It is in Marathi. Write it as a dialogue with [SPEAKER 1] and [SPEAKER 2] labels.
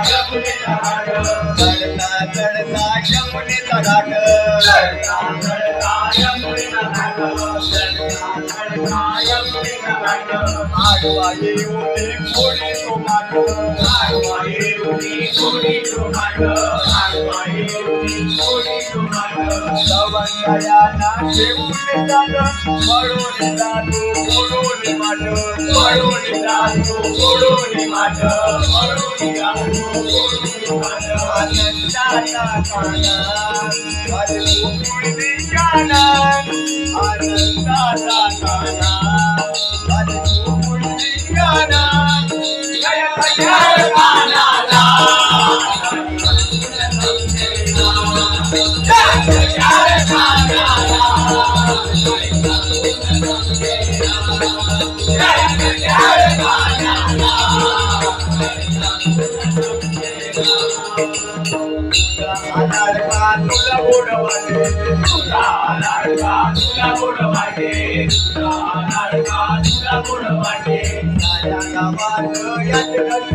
[SPEAKER 1] किती सोसावी आणि शिरडोरे किती सोसावी आणि शिरडोरे किती सोसावी आणि शिरडोरे आनंदाचा गाणा आणि गोकुळ धिंगाणा आनंदाचा गाणा आणि गोकुळ धिंगाणा जय गजानन कडता कडता यमुनेचा घाट कडता कडता यमुनेचा घाट कडता कडता यमुनेचा घाट कडता कडता यमुनेचा घाट कडता कडता यमुनेचा घाट कडता कडता यमुनेचा घाट आडवा येऊनी कोणी तो माट आडवा येऊनी कोणी तो माट आडवा येऊनी कोणी तो माट सवंगयाना ठेवून झालं पळून जातो पळून माट पळून जातो पळून माट पळून जातो पळून माट आनंदाचा काना अरे गोकुळ दिगाना आनंदाचा काना अरे गोकुळ दिगाना जय जय कानाला लाडका तुला गोड वाटे तुला लाडका तुला गोड वाटे तुला लाडका तुला गोड वाटे माझ्या गावात यात